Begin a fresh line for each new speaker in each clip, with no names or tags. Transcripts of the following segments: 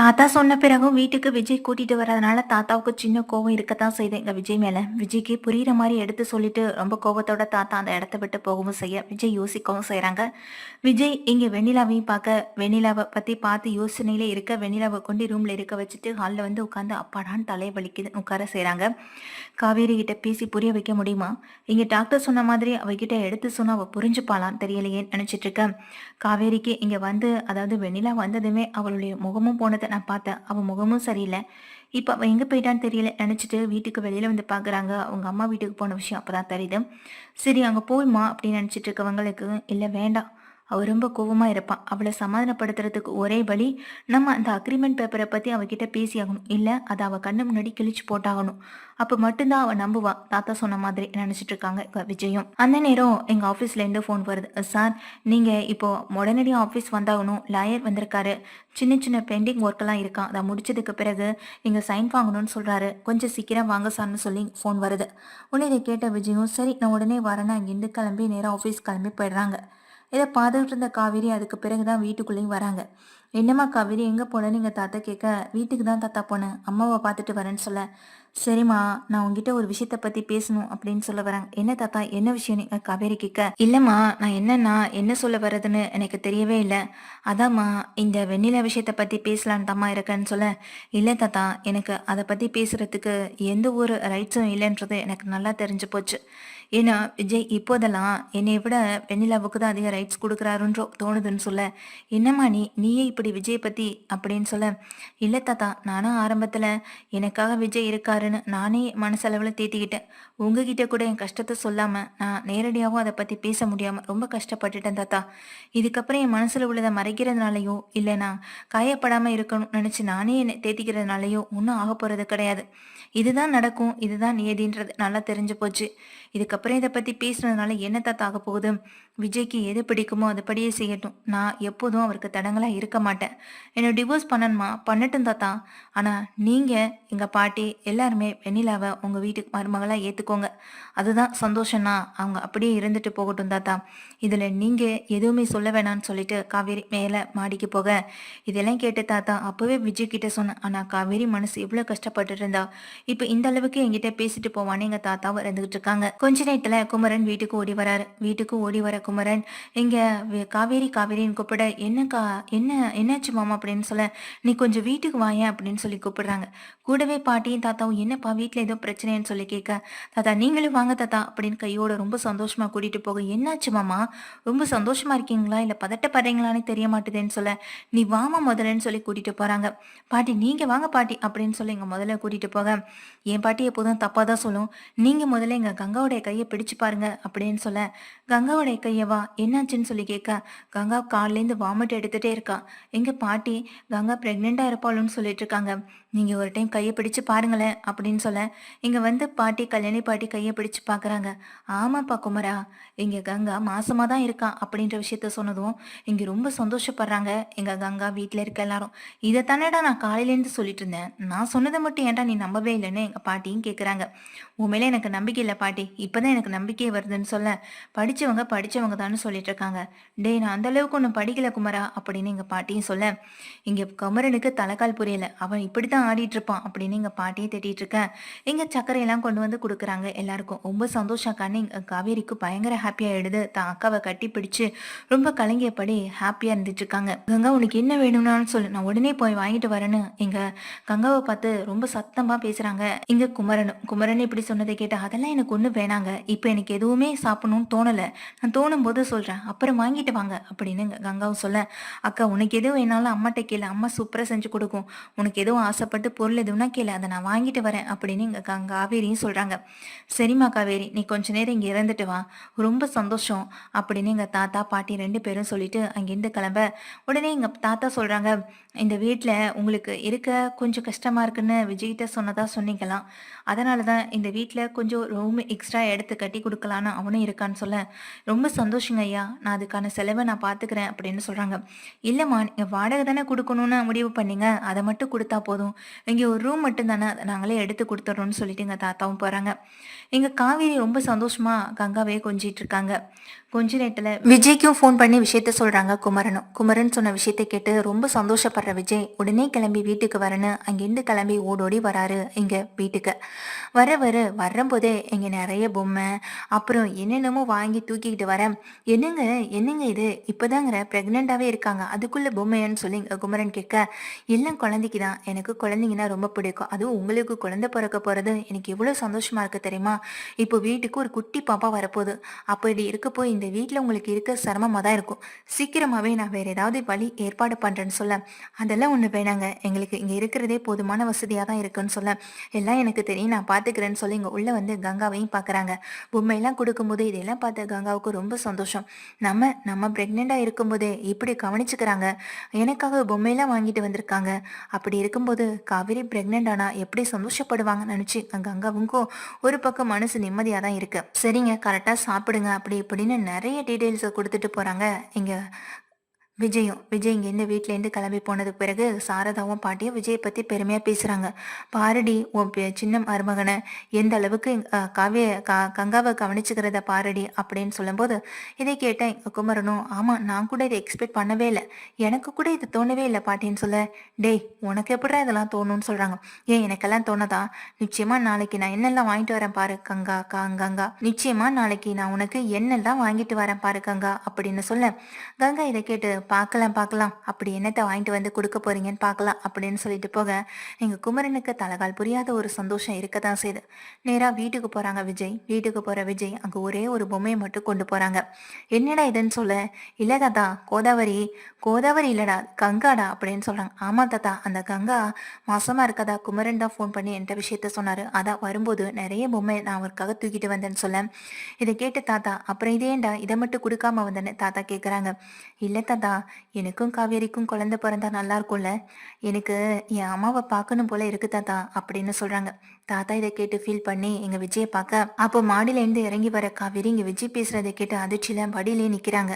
தாத்தா சொன்ன பிறகும் வீட்டுக்கு விஜய் கூட்டிட்டு வர்றதுனால தாத்தாவுக்கு சின்ன கோவம் இருக்கத்தான் செய்யுது எங்க விஜய் மேல. விஜய்க்கு புரியுற மாதிரி எடுத்து சொல்லிட்டு ரொம்ப கோவத்தோட தாத்தா அந்த இடத்த விட்டு போகவும் செய்ய விஜய் யோசிக்கவும் செய்யறாங்க விஜய் இங்க வெண்ணிலாவையும் பார்க்க வெண்ணிலாவை பத்தி பார்த்து யோசனையில இருக்க வெண்ணிலாவை கொண்டு ரூம்ல இருக்க வச்சுட்டு ஹாலில் வந்து உட்காந்து அப்பாடான்னு தலையை வலிக்குது உட்கார செய்யறாங்க காவேரி கிட்ட பேசி புரிய வைக்க முடியுமா? இங்க டாக்டர் சொன்ன மாதிரி அவகிட்ட எடுத்து சொன்னா அவ புரிஞ்சுப்பாளாம் தெரியலையே நினைச்சிட்டு இருக்க காவேரிக்கு இங்க வந்து அதாவது வெண்ணிலா வந்ததுமே அவளுடைய முகமும் போனது நான் பார்த்தேன். அவள் முகமும் சரியில்லை. இப்போ அவள் எங்கே போயிட்டான்னு தெரியல. நினச்சிட்டு வீட்டுக்கு வெளியில் வந்து பார்க்குறாங்க அவங்க அம்மா வீட்டுக்கு போன விஷயம் அப்போ தான் தெரியுது. சரி அங்கே போய்மா அப்படின்னு நினச்சிட்டு இருக்கவங்களுக்கு இல்லை வேண்டாம். அவள் ரொம்ப கோவமாக இருப்பான். அவளை சமாதானப்படுத்துறதுக்கு ஒரே வழி நம்ம அந்த அக்ரிமெண்ட் பேப்பரை பற்றி அவகிட்ட பேசியாகணும். இல்லை அதை அவள் கண்ணு முன்னாடி கிழிச்சு போட்டாகணும். அப்போ மட்டும்தான் அவள் நம்புவா. தாத்தா சொன்ன மாதிரி நினச்சிட்டு இருக்காங்க விஜயும். அந்த நேரம் எங்கள் ஆஃபீஸ்லேருந்து ஃபோன் வருது. சார் நீங்கள் இப்போ உடனடியாக ஆஃபீஸ் வந்தாகணும். லாயர் வந்திருக்காரு. சின்ன சின்ன பெண்டிங் ஒர்க்கெல்லாம் இருக்கான் அதை முடிச்சதுக்கு பிறகு இங்கே சைன் வாங்கணும்னு சொல்கிறாரு கொஞ்சம் சீக்கிரம் வாங்க சார்னு சொல்லி ஃபோன் வருது. உடனே இதை கேட்ட விஜயும் சரி நான் உடனே வரேன்னு அங்கேருந்து கிளம்பி நேராக ஆஃபீஸ் கிளம்பி போயிடுறாங்க. இதை பார்த்துக்கிட்டு இருந்த காவேரி அதுக்கு பிறகு தான் வீட்டுக்குள்ளேயும் வராங்க. என்னம்மா காவேரி எங்கே போனேன்னு எங்கள் தாத்தா கேட்க வீட்டுக்கு தான் தாத்தா போனேன். அம்மாவை பார்த்துட்டு வரேன்னு சொல்ல சரிம்மா நான் உங்ககிட்ட ஒரு விஷயத்த பற்றி பேசணும் அப்படின்னு சொல்ல வராங்க என்ன தாத்தா என்ன விஷயம் நீங்கள் காவேரி கேட்க இல்லைம்மா நான் என்னன்னா என்ன சொல்ல வர்றதுன்னு எனக்கு தெரியவே இல்லை. அதாம்மா இந்த வெண்ணிலா விஷயத்தை பற்றி பேசலான்னு தாம்மா இருக்கேன்னு சொல்ல இல்லை தாத்தா எனக்கு அதை பற்றி பேசுகிறதுக்கு எந்த ஒரு ரைட்ஸும் இல்லைன்றது எனக்கு நல்லா தெரிஞ்சு போச்சு. ஏன்னா விஜய் இப்போதெல்லாம் என்னை விட வெண்ணிலாவுக்கு தான் அதிக ரைட்ஸ் கொடுக்குறாருன்றோ தோணுதுன்னு சொல்ல என்னம்மா நீ நீயே இப்படி விஜய் பற்றி அப்படின்னு சொல்ல இல்லை தாத்தா நானும் ஆரம்பத்தில் எனக்காக விஜய் இருக்காருன்னு நானே மனசளவில் தேத்திக்கிட்டேன். உங்ககிட்ட கூட என் கஷ்டத்தை சொல்லாமல் நான் நேரடியாகவும் அதை பற்றி பேச முடியாமல் ரொம்ப கஷ்டப்பட்டுட்டேன் தாத்தா. இதுக்கப்புறம் என் மனசில் உள்ளதை மறைக்கிறதுனாலையோ இல்லை நான் காயப்படாமல் இருக்கணும்னு நினச்சி நானே என்னை தேத்திக்கிறதுனாலையோ ஒன்றும் ஆக போகிறது கிடையாது. இதுதான் நடக்கும் இதுதான் நியதின்றது நல்லா தெரிஞ்சு போச்சு. இதுக்கப்புறம் இதை பற்றி பேசுனதுனால என்ன தாத்தா ஆக போகுது? விஜய்க்கு எது பிடிக்குமோ அதுபடியே செய்யட்டும். நான் எப்போதும் அவருக்கு தடங்களாக இருக்க மாட்டேன். என்னை டிவோர்ஸ் பண்ணணுமா? பண்ணட்டும் தாத்தா. ஆனால் நீங்கள் எங்கள் பாட்டி எல்லாருமே வெண்ணிலாவை உங்கள் வீட்டுக்கு மருமகளாக ஏற்றுக்கோங்க அதுதான் சந்தோஷம்னா அவங்க அப்படியே இருந்துட்டு போகட்டும் தாத்தா. இதில் நீங்கள் எதுவுமே சொல்ல வேணாம்னு சொல்லிட்டு காவேரி மேலே மாடிக்கு போக. இதெல்லாம் கேட்டு தாத்தா அப்போவே விஜய் கிட்ட சொன்னேன். ஆனால் காவேரி மனசு எவ்வளோ கஷ்டப்பட்டு இருந்தா. இப்போ இந்த அளவுக்கு என்கிட்ட பேசிட்டு போவான்னு எங்கள் தாத்தாவும் இருந்துகிட்டு இருக்காங்க. கொஞ்ச நேரத்தில் குமரன் வீட்டுக்கு ஓடி வராரு. வீட்டுக்கு ஓடி வர குமரன் இங்க காவேரி காவேரின்னு கூப்பிட என்னக்கா என்ன என்னாச்சு மாமா? அப்படின்னு சொல்ல நீ கொஞ்சம் வீட்டுக்கு வாயேன் அப்படின்னு சொல்லி கூப்பிடுறாங்க. கூடவே பாட்டியும் தாத்தாவும் என்னப்பா வீட்டில் ஏதோ பிரச்சனைன்னு சொல்லி கேட்க தாத்தா நீங்களும் வாங்க தாத்தா அப்படின்னு கையோட ரொம்ப சந்தோஷமா கூட்டிட்டு போக என்னாச்சு மாமா? ரொம்ப சந்தோஷமா இருக்கீங்களா? இல்லை பதட்டப்படுறீங்களான்னு தெரிய மாட்டுதுன்னு சொல்ல நீ வாமா முதல்லன்னு சொல்லி கூட்டிட்டு போறாங்க. பாட்டி நீங்க வாங்க பாட்டி அப்படின்னு சொல்லி எங்க முதல்ல கூட்டிட்டு போக என் பாட்டி எப்போதும் தப்பா தான் சொல்லும். நீங்க முதல்ல எங்க கங்காவுடைய கையை பிடிச்சு பாருங்க அப்படின்னு சொல்ல கங்காவுடைய செய்யவா என்னாச்சுன்னு சொல்லி கேட்க கங்கா கால்லேருந்து வாமிட் எடுத்துட்டே இருக்கா. எங்க பாட்டி கங்கா பிரெக்னெண்டா இருப்பாளுன்னு சொல்லிட்டு இருக்காங்க. நீங்க ஒரு டைம் கையை பிடிச்சு பாருங்களேன் அப்படின்னு சொல்ல இங்க வந்து பாட்டி கல்யாணி பாட்டி கையை பிடிச்சு பாக்குறாங்க. ஆமாப்பா குமரா இங்க கங்கா மாசமா தான் இருக்கா அப்படின்ற விஷயத்த சொன்னதும் இங்க ரொம்ப சந்தோஷப்படுறாங்க. எங்க கங்கா வீட்டில் இருக்க எல்லாரும். இதை தானேடா நான் காலையிலேருந்து சொல்லிட்டு இருந்தேன். நான் சொன்னதை மட்டும் ஏன்டா நீ நம்பவே இல்லைன்னு எங்க பாட்டியும் கேக்குறாங்க. உண்மையில எனக்கு நம்பிக்கை இல்லை பாட்டி. இப்பதான் எனக்கு நம்பிக்கையே வருதுன்னு சொல்ல படிச்சவங்க படிச்சவங்க தானே சொல்லிட்டு இருக்காங்க. டேய் நான் அந்த அளவுக்கு ஒன்றும் படிக்கல குமரா அப்படின்னு எங்க பாட்டியும் சொல்ல இங்க குமரனுக்கு தலைக்கால் புரியல. அவன் இப்படித்தான் ஆடிட்டு இருப்பான் அப்படின்னு எங்க பாட்டியை திட்டிட்டு இருக்க. இங்க சர்க்கரையெல்லாம் கொண்டு வந்து கொடுக்குறாங்க எல்லாருக்கும். ரொம்ப சந்தோஷம் கண்ணு எங்க காவேரிக்கு பயங்கர ஹாப்பியாக ஆகிடுது தான் அக்காவை கட்டி பிடிச்சு ரொம்ப கலங்கியபடி ஹாப்பியா இருந்துட்டு இருக்காங்க. கங்கா உனக்கு என்ன வேணும்னாலும் சொல்லு. நான் உடனே போய் வாங்கிட்டு வரேன்னு எங்க கங்காவை பார்த்து ரொம்ப சத்தமா பேசுறாங்க. இங்க குமரனும் குமரன் இப்படி சொன்னதை கேட்டு அதெல்லாம் எனக்கு ஒண்ணு வேணாங்க. இப்போ எனக்கு எதுவுமே சாப்பிடணும்னு தோணல. நான் தோணும் போது சொல்றேன். அப்புறம் வாங்கிட்டு வாங்க. அப்படின்னு கங்காவும் சொல்ல. அக்கா உனக்கு எதுவும் வேணாலும் அம்மாட்ட கேளு. அம்மா சூப்பரா செஞ்சு கொடுக்கும். உனக்கு எதுவும் ஆசை ஆசைப்பட்டு பொருள் எதுவும்னா கேளு அதை நான் வாங்கிட்டு வரேன் அப்படின்னு இங்க காவேரியும் சொல்றாங்க. சரிம்மா காவேரி நீ கொஞ்ச நேரம் இங்க இறந்துட்டு வா. ரொம்ப சந்தோஷம் அப்படின்னு எங்க தாத்தா பாட்டி ரெண்டு பேரும் சொல்லிட்டு அங்கிருந்து கிளம்ப. உடனே எங்க தாத்தா சொல்றாங்க இந்த வீட்டில் உங்களுக்கு இருக்க கொஞ்சம் கஷ்டமா இருக்குன்னு விஜய்கிட்ட சொன்னதா சொன்னீங்களாம். அதனால தான் இந்த வீட்டில் கொஞ்சம் ரூம் எக்ஸ்ட்ரா எடுத்து கட்டி கொடுக்கலான்னு அவனும் இருக்கான்னு சொல்ல. ரொம்ப சந்தோஷங்க ஐயா நான் அதுக்கான செலவை நான் பார்த்துக்கிறேன் அப்படின்னு சொல்கிறாங்க இல்லைம்மா நீங்கள் வாடகை தானே கொடுக்கணும்னு முடிவு பண்ணீங்க அதை மட்டும் கொடுத்தா போதும். இங்கே ஒரு ரூம் மட்டும் தானே நாங்களே எடுத்து கொடுத்துட்றோம்னு சொல்லிட்டு எங்கள் தாத்தாவும் போகிறாங்க எங்கள் காவேரி ரொம்ப சந்தோஷமா கங்காவே கொஞ்சிட்டு இருக்காங்க. கொஞ்ச நேரத்தில் விஜய்க்கும் ஃபோன் பண்ணி விஷயத்த சொல்கிறாங்க குமரனும். குமரன் சொன்ன விஷயத்தை கேட்டு ரொம்ப சந்தோஷப்படுற விஜய் உடனே கிளம்பி வீட்டுக்கு வரேன்னு அங்கேருந்து கிளம்பி ஓடோடி வராரு இங்கே வீட்டுக்கு. வர வர வரும்போதே இங்கே நிறைய பொம்மை அப்புறம் என்னென்னமோ வாங்கி தூக்கிக்கிட்டு வரேன் என்னங்க என்னங்க இது? இப்போதாங்கிற ப்ரெக்னெண்ட்டாகவே இருக்காங்க. அதுக்குள்ள பொம்மைன்னு சொல்லி குமரன் கேட்க எல்லாம் குழந்தைக்கு தான் எனக்கு குழந்தைங்கன்னா ரொம்ப பிடிக்கும். அதுவும் உங்களுக்கு குழந்தை பிறக்க போகிறது எனக்கு எவ்வளோ சந்தோஷமாக இருக்குது தெரியுமா? இப்போ வீட்டுக்கு ஒரு குட்டி பாப்பா வரப்போகுது. அப்போ இப்படி இருக்க இருக்கப்போ இந்த வீட்டில் உங்களுக்கு இருக்க சிரமமாக தான் இருக்கும். சீக்கிரமாகவே நான் வேறு ஏதாவது வழி ஏற்பாடு பண்ணுறேன்னு சொல்ல. அதெல்லாம் ஒன்று வேணாங்க. எங்களுக்கு இங்கே இருக்கிறதே போதுமான வசதியாக தான் இருக்குன்னு சொல்ல. எல்லாம் எனக்கு தெரியும். நான் பார்த்துக்கிறேன்னு சொல்லி இங்கே உள்ளே வந்து கங்காவையும் பார்க்குறாங்க பொம்மையெல்லாம் கொடுக்கும்போது இதெல்லாம் பார்த்த கங்காவுக்கு ரொம்ப சந்தோஷம். நம்ம நம்ம ப்ரெக்னெண்ட்டாக இருக்கும்போதே இப்படி கவனிச்சுக்கிறாங்க. எனக்காக பொம்மையெல்லாம் வாங்கிட்டு வந்திருக்காங்க. அப்படி இருக்கும்போது காவேரி ப்ரெக்னென்ட் ஆனால் எப்படி சந்தோஷப்படுவாங்கன்னு நினச்சி கங்காவுக்கும் ஒரு பக்கம் மனசு நிம்மதியாக தான் இருக்கு. சரிங்க கரெக்டாக சாப்பிடுங்க அப்படி இப்படின்னு நிறைய டீட்டெயில்ஸை கொடுத்துட்டு போகிறாங்க இங்கே விஜயும் விஜய் இங்கேருந்து வீட்டிலேருந்து கிளம்பி போனதுக்கு பிறகு சாரதாவும் பாட்டியும் விஜயை பற்றி பெருமையாக பேசுகிறாங்க பாரடி உன் சின்ன மருமகனை எந்த அளவுக்கு காவிய கா கங்காவை கவனிச்சுக்கிறத பாரடி அப்படின்னு சொல்லும்போது இதை கேட்டேன் எங்கள் குமரனும் ஆமாம் நான் கூட இதை எக்ஸ்பெக்ட் பண்ணவே இல்லை. எனக்கு கூட இது தோணவே இல்லை பாட்டின்னு சொல்ல. டேய் உனக்கு எப்படா இதெல்லாம் தோணும்னு சொல்கிறாங்க ஏன் எனக்கெல்லாம் தோணதா? நிச்சயமாக நாளைக்கு நான் என்னெல்லாம் வாங்கிட்டு வரேன் பாரு கங்கா கா கங்கா. நிச்சயமாக நாளைக்கு நான் உனக்கு என்னெல்லாம் வாங்கிட்டு வரேன் பாரு கங்கா அப்படின்னு சொல்ல. கங்கா இதை கேட்டு பார்க்கலாம் பார்க்கலாம். அப்படி என்னத்தை வாங்கிட்டு வந்து கொடுக்க போறீங்கன்னு பார்க்கலாம். அப்படின்னு சொல்லிட்டு போக எங்கள் குமரனுக்கு தலகால் புரியாத ஒரு சந்தோஷம் இருக்க தான் செய்யுது நேராக வீட்டுக்கு போறாங்க விஜய். வீட்டுக்கு போற விஜய் அங்கே ஒரே ஒரு பொம்மையை மட்டும் கொண்டு போறாங்க. என்னடா இதுன்னு சொல்ல. இல்லை தாத்தா கோதாவரி. கோதாவரி இல்லடா கங்காடா அப்படின்னு சொல்றாங்க. ஆமா தாத்தா அந்த கங்கா மாசமா இருக்கதா? குமரன் தான் ஃபோன் பண்ணி என்கிட்ட விஷயத்த சொன்னாரு. அதான் வரும்போது நிறைய பொம்மை நான் அவருக்காக தூக்கிட்டு வந்தேன்னு சொல்ல. இதை கேட்டு தாத்தா அப்புறம் இதேண்டா இதை மட்டும் கொடுக்காம வந்தேன்னு தாத்தா கேட்குறாங்க இல்லை தாத்தா எனக்கும் காவேரிக்கும் குழந்தை பிறந்தா நல்லா இருக்கும்ல. எனக்கு என் அம்மாவை பார்க்கணும் போல இருக்கு தாத்தா அப்படின்னு சொல்றாங்க. தாத்தா இதை கேட்டு ஃபீல் பண்ணி எங்க விஜயை பார்க்க. அப்போ மாடியில இருந்து இறங்கி வர காவேரி இங்க விஜய் பேசுறதை கேட்டு அதிர்ச்சியில படியிலே நிக்கிறாங்க.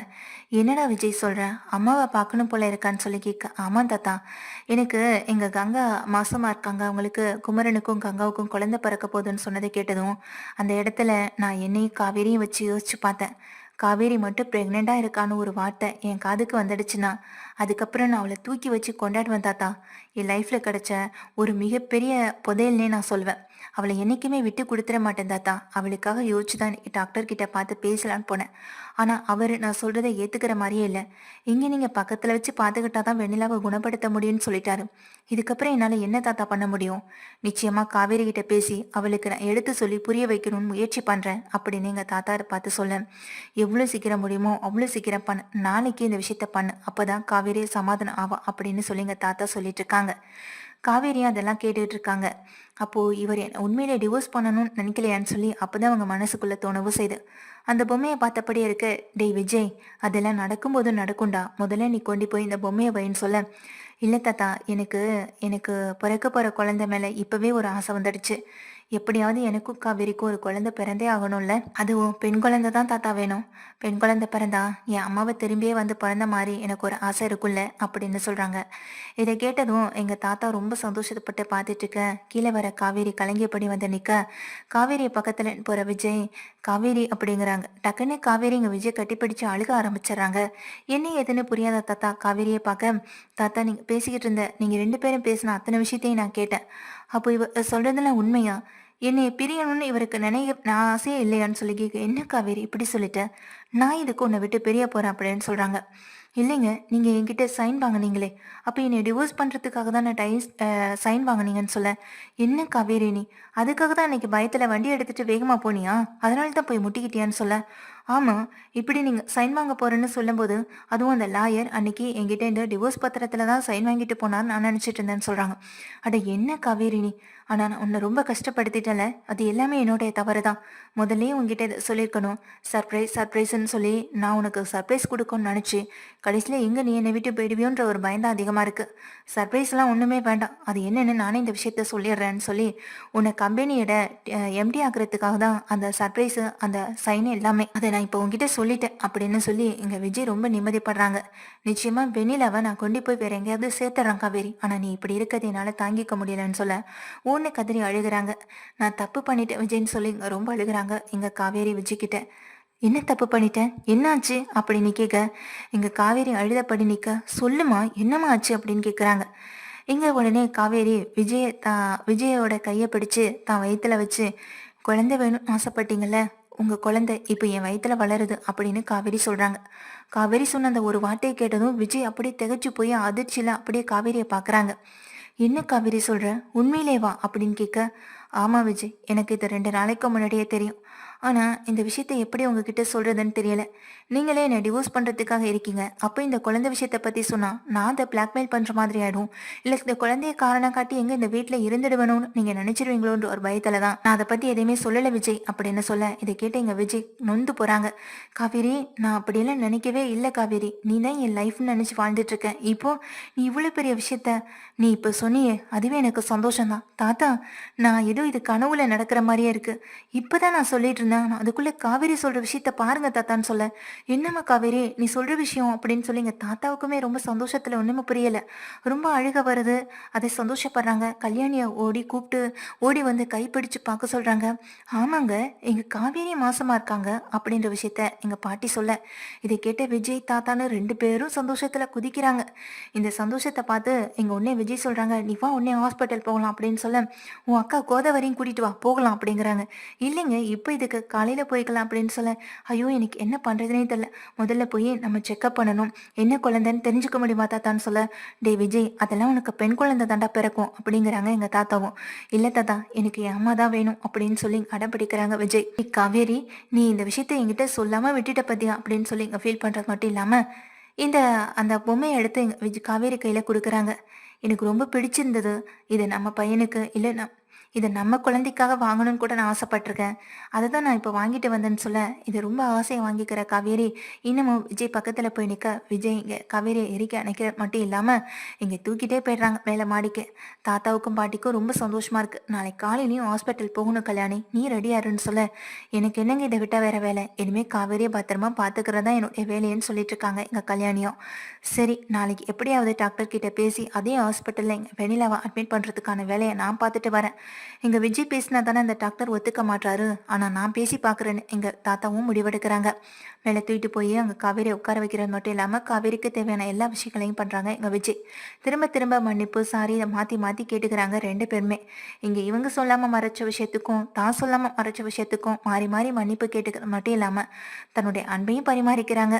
என்னடா விஜய் சொல்ற? அம்மாவை பார்க்கணும் போல இருக்கான்னு சொல்லி கேட்க ஆமா தாத்தா. எனக்கு எங்க கங்கா மாசமா இருக்காங்க. அவங்களுக்கு குமரனுக்கும் கங்காவுக்கும் குழந்தை பிறக்க போகுதுன்னு சொன்னதை கேட்டதும் அந்த இடத்துல நான் என்னையும் காவேரியும் வச்சு யோசிச்சு பார்த்தேன். காவேரி மட்டும் ப்ரெக்னெண்ட்டாக இருக்கான்னு ஒரு வார்த்தை என் காதுக்கு வந்துடுச்சுன்னா. அதுக்கப்புறம் நான் அவளை தூக்கி வச்சு கொண்டாடுவேன் தாத்தா. என் லைஃப்பில் கிடைச்ச ஒரு மிகப்பெரிய புதையல்னே நான் சொல்வேன். அவளை என்றைக்குமே விட்டு கொடுத்துட மாட்டேன் தாத்தா. அவளுக்காக யோசிச்சு தான் டாக்டர் கிட்ட பார்த்து பேசலான்னு போனேன். ஆனால் அவர் நான் சொல்கிறத ஏற்றுக்கிற மாதிரியே இல்லை. இங்கே நீங்கள் பக்கத்தில் வச்சு பார்த்துக்கிட்டா தான் வெண்ணிலாவை குணப்படுத்த முடியும்னு சொல்லிட்டாரு. இதுக்கப்புறம் என்னால் என்ன தாத்தா பண்ண முடியும்? நிச்சயமாக காவேரி கிட்ட பேசி அவளுக்கு நான் எடுத்து சொல்லி புரிய வைக்கணும்னு முயற்சி பண்ணுறேன் அப்படின்னு எங்கள் தாத்தா பார்த்து சொல்ல எவ்வளோ சீக்கிரம் முடியுமோ அவ்வளோ சீக்கிரம் பண்ணு. நாளைக்கு இந்த விஷயத்த பண்ணு. அப்பதான் காவேரி சமாதானம் ஆவா. அப்படின்னு சொல்லி எங்கள் தாத்தா சொல்லிட்டு இருக்காங்க. காவேரி அதெல்லாம் கேட்டுட்டு இருக்காங்க அப்போ இவர் உண்மையிலே டிவோர்ஸ் பண்ணணும்னு நினைக்கலையான்னு சொல்லி அப்பதான் அவங்க மனசுக்குள்ள தோணவும் செய்து. அந்த பொம்மையை பார்த்தபடி இருக்க டேய் விஜய் அதெல்லாம் நடக்கும்போது நடக்கும்டா. முதல்ல நீ கொண்டு போய் இந்த பொம்மையை வைன்னு சொல்ல. இல்லை தாத்தா எனக்கு எனக்கு பிறக்க போகிற குழந்தை மேலே இப்போவே ஒரு ஆசை வந்துடுச்சு. எப்படியாவது எனக்கும் காவேரிக்கும் ஒரு குழந்தை பிறந்தே ஆகணும்ல? அதுவும் பெண் குழந்தை தான் தாத்தா வேணும். பெண் குழந்தை பிறந்தா என் அம்மாவை திரும்பியே வந்து பிறந்த மாதிரி எனக்கு ஒரு ஆசை இருக்குல்ல அப்படின்னு சொல்கிறாங்க இதை கேட்டதும் எங்கள் தாத்தா ரொம்ப சந்தோஷப்பட்டு பார்த்துட்டு இருக்க கீழே வர காவேரி கலங்கியபடி வந்து நிற்க காவேரி பக்கத்தில் போகிற விஜய் காவேரி அப்படிங்கிறாங்க. டக்குன்னு காவேரி இங்கே விஜய் கட்டிப்பிடிச்சு அழுக ஆரம்பிச்சிடுறாங்க. என்ன எதுன்னு புரியாத தாத்தா காவேரியை பார்க்க தாத்தா நீங்கள் பேசிக்கிட்டு இருந்த நீங்கள் ரெண்டு பேரும் பேசின அத்தனை விஷயத்தையும் நான் கேட்டேன். அப்போ இவ சொல்கிறதெல்லாம் உண்மையா? என்னை பிரியணும்னு இவருக்கு நினைக்க நான் ஆசையே இல்லையான்னு சொல்லி கேட்க என்ன காவேரி இப்படி சொல்லிட்ட? நான் இதுக்கு உன்னை விட்டு பிரிய போகிறேன் அப்படின்னு சொல்கிறாங்க இல்லைங்க நீங்கள் என்கிட்ட சைன் வாங்குனீங்களே அப்போ என்னை டிவோர்ஸ் பண்ணுறதுக்காக தான் நான் டைம் சைன் வாங்குனீங்கன்னு சொல்ல. என்ன காவேரி நீ? அதுக்காக தான் இன்னைக்கு பயத்தில் வண்டி எடுத்துட்டு வேகமாக போனியா? அதனால தான் போய் முட்டிக்கிட்டியான்னு சொல்ல. ஆமாம் இப்படி நீங்கள் சைன் வாங்க போகிறேன்னு சொல்லும்போது அதுவும் அந்த லாயர் அன்னைக்கு என்கிட்ட இந்த டிவோர்ஸ் பத்திரத்தில் தான் சைன் வாங்கிட்டு போனான்னு நான் நினச்சிட்டு இருந்தேன்னு சொல்கிறாங்க அட என்ன காவேரி ஆனால் நான் உன்னை ரொம்ப கஷ்டப்படுத்திட்டல அது எல்லாமே என்னுடைய தவறு தான் முதல்லயே உங்ககிட்ட இதை சொல்லியிருக்கணும். சர்ப்ரைஸ் சர்ப்ரைஸ்ன்னு சொல்லி நான் உனக்கு சர்ப்ரைஸ் கொடுக்கணும்னு நினச்சி கடைசியில் எங்கே நீ என்னை விட்டு போயிடுவியோன்ற ஒரு பயந்தான் அதிகமாக இருக்குது சர்ப்ரைஸ்லாம் ஒன்றுமே வேண்டாம். அது என்னென்னு நானே இந்த விஷயத்த சொல்லிடுறேன்னு சொல்லி உன்னை கம்பெனியோட எம்டி ஆகிறதுக்காக தான் அந்த சர்ப்ரைஸு அந்த சைன் எல்லாமே அதை நான் இப்போ உங்ககிட்ட சொல்லிட்டேன் அப்படின்னு சொல்லி இங்கே விஜய் ரொம்ப நிம்மதிப்படுறாங்க. நிச்சயமாக வெண்ணிலாவை நான் கொண்டு போய் வேற எங்கேயாவது சேர்த்துறேன் காவேரி. ஆனால் நீ இப்படி இருக்கிறது என்னால் தாங்கிக்க முடியலன்னு சொல்ல ஊன்னு கதறி அழுகுறாங்க. நான் தப்பு பண்ணிட்டேன் விஜய்ன்னு சொல்லி ரொம்ப அழுகிறாங்க இங்கே காவேரி விஜய் கிட்ட. என்ன தப்பு பண்ணிட்டேன்? என்னாச்சு? அப்படின்னு கேட்க இங்கே காவேரி அழுதப்படி நிற்க சொல்லுமா என்னம்மா ஆச்சு அப்படின்னு கேட்குறாங்க இங்கே உடனே காவேரி விஜய தான் விஜயோட கையை பிடிச்சு தான் வயிற்றில் வச்சு குழந்தை வேணும் ஆசைப்பட்டீங்கல்ல உங்க குழந்தை இப்போ என் வயித்துல வளருது அப்படின்னு காவேரி சொல்றாங்க. காவேரி சொன்ன அந்த ஒரு வார்த்தையை கேட்டதும் விஜய் அப்படியே திகைச்சு போய் அதிர்ச்சியில அப்படியே காவேரியை பார்க்குறாங்க என்ன காவேரி சொல்ற? உண்மையிலே வா அப்படின்னு கேட்க ஆமா விஜய் எனக்கு இது ரெண்டு நாளைக்கு முன்னாடியே தெரியும். ஆனால் இந்த விஷயத்தை எப்படி உங்ககிட்ட சொல்கிறதுன்னு தெரியல. நீங்களே என்னை டிவோர்ஸ் பண்ணுறதுக்காக இருக்கீங்க. அப்போ இந்த குழந்தை விஷயத்தை பற்றி சொன்னால் நான் அதை பிளாக்மெயில் பண்ணுற மாதிரி ஆகிடும் இல்லை இந்த குழந்தைய காரணம் காட்டி எங்கே இந்த வீட்டில் இருந்துடுவணும்னு நீங்கள் நினச்சிருவீங்களோன்ற ஒரு பயத்தில் தான். நான் அதை பற்றி எதையுமே சொல்லலை விஜய். அப்படின்னு சொல்ல? இதை கேட்டு எங்கள் விஜய் நொந்து போகிறாங்க காவேரி நான் அப்படியெல்லாம் நினைக்கவே இல்லை காவேரி. நீ தான் என் லைஃப்னு நினச்சி வாழ்ந்துட்டு இப்போ நீ இவ்வளோ பெரிய விஷயத்த நீ இப்போ சொன்னியே அதுவே எனக்கு சந்தோஷம்தான். தாத்தா நான் ஏதோ இது கனவுல நடக்கிற மாதிரியே இருக்குது இப்போ தான் நான் சொல்லிட்டு இருந்தேன். நான் அதுக்குள்ள காவேரி சொல்ற விஷயத்த பாருங்க தாத்தான்னு சொல்ல. என்னம்மா காவேரி நீ சொல்ற விஷயம் அப்படின்னு சொல்லி எங்க தாத்தாவுக்குமே ரொம்ப சந்தோஷத்துல ஒண்ணுமே புரியல. ரொம்ப அழுக வருது. அதை சந்தோஷப்படுறாங்க. கல்யாணிய ஓடி கூப்பிட்டு ஓடி வந்து கைப்பிடிச்சு பார்க்க சொல்றாங்க. ஆமாங்க எங்க காவேரி மாசமா இருக்காங்க அப்படின்ற விஷயத்த எங்க பாட்டி சொல்ல. இதை கேட்ட விஜய் தாத்தான்னு ரெண்டு பேரும் சந்தோஷத்துல குதிக்கிறாங்க. இந்த சந்தோஷத்தை பார்த்து எங்க உடனே விஜய் சொல்றாங்க நீ வா உடனே ஹாஸ்பிட்டல் போகலாம் அப்படின்னு சொல்ல உன் அக்கா கோதாவரியும் கூட்டிட்டு வா போகலாம் அப்படிங்கிறாங்க. இல்லைங்க இப்போ இதுக்கு காலையில் போய்க்கலாம் அப்படின்னு சொல்ல ஐயோ எனக்கு என்ன பண்ணுறதுனே தெரில முதல்ல போய் நம்ம செக்அப் பண்ணணும். என்ன குழந்தைன்னு தெரிஞ்சுக்க முடியுமா தாத்தான்னு சொல்ல டே விஜய் அதெல்லாம் உனக்கு பெண் குழந்தை தாண்டா பிறக்கும் அப்படிங்கிறாங்க எங்கள் தாத்தாவும். இல்லை தாத்தா எனக்கு என் அம்மா தான் வேணும் அப்படின்னு சொல்லி அடம்பிடிக்கிறாங்க விஜய். நீ காவேரி நீ இந்த விஷயத்தை என்கிட்ட சொல்லாமல் விட்டுட்ட பத்தியா? அப்படின்னு சொல்லி இங்கே ஃபீல் பண்ணுறது மட்டும் இல்லாமல் இந்த அந்த பொம்மையை எடுத்து விஜய் காவேரி கையில் கொடுக்குறாங்க. எனக்கு ரொம்ப பிடிச்சிருந்தது. இது நம்ம பையனுக்கு இல்லை நம் இதை நம்ம குழந்தைக்காக வாங்கணும்னு கூட நான் ஆசைப்பட்டிருக்கேன். அதை தான் நான் இப்போ வாங்கிட்டு வந்தேன்னு சொல்ல இது ரொம்ப ஆசையை வாங்கிக்கிற காவேரி இன்னமும் விஜய் பக்கத்தில் போய் நிற்க விஜய் இங்கே காவேரியை எரிக்க அணைக்கிற மட்டும் இல்லாமல் இங்கே தூக்கிட்டே போயிடுறாங்க மேலே மாடிக்கு. தாத்தாவுக்கும் பாட்டிக்கும் ரொம்ப சந்தோஷமா இருக்கு. நாளைக்கு காலையிலையும் ஹாஸ்பிட்டல் போகணும் கல்யாணி. நீ ரெடியாருன்னு சொல்ல. எனக்கு என்னங்க இதை விட்டால் வேற வேலை? இனிமேல் காவேரியை பத்திரமா பார்த்துக்கிறது தான் என்னுடைய வேலைன்னு சொல்லிட்டு இருக்காங்க எங்கள் கல்யாணியும். சரி நாளைக்கு எப்படியாவது டாக்டர் கிட்ட பேசி அதே ஹாஸ்பிட்டலில் எங்கள் வெண்ணிலாவை அட்மிட் பண்ணுறதுக்கான வேலையை நான் பார்த்துட்டு வரேன். எங்கள் விஜய் பேசினா தானே அந்த டாக்டர் ஒத்துக்க மாட்டாரு ஆனால் நான் பேசி பார்க்குறேன்னு எங்கள் தாத்தாவும் முடிவெடுக்கிறாங்க. மேலே தூக்கிட்டு போய் அங்கே காவேரியை உட்கார வைக்கிறது மட்டும் இல்லாமல் காவேரிக்கு தேவையான எல்லா விஷயங்களையும் பண்ணுறாங்க எங்கள் விஜய். திரும்ப திரும்ப மன்னிப்பு சாரி இதை மாற்றி மாற்றி கேட்டுக்கிறாங்க ரெண்டு பேருமே. இங்கே இவங்க சொல்லாமல் மறைச்ச விஷயத்துக்கும் தான் சொல்லாமல் மறைச்ச விஷயத்துக்கும் மாறி மாறி மன்னிப்பு கேட்டுக்கிறது மட்டும் இல்லாமல் தன்னுடைய அன்பையும் பரிமாறிக்கிறாங்க.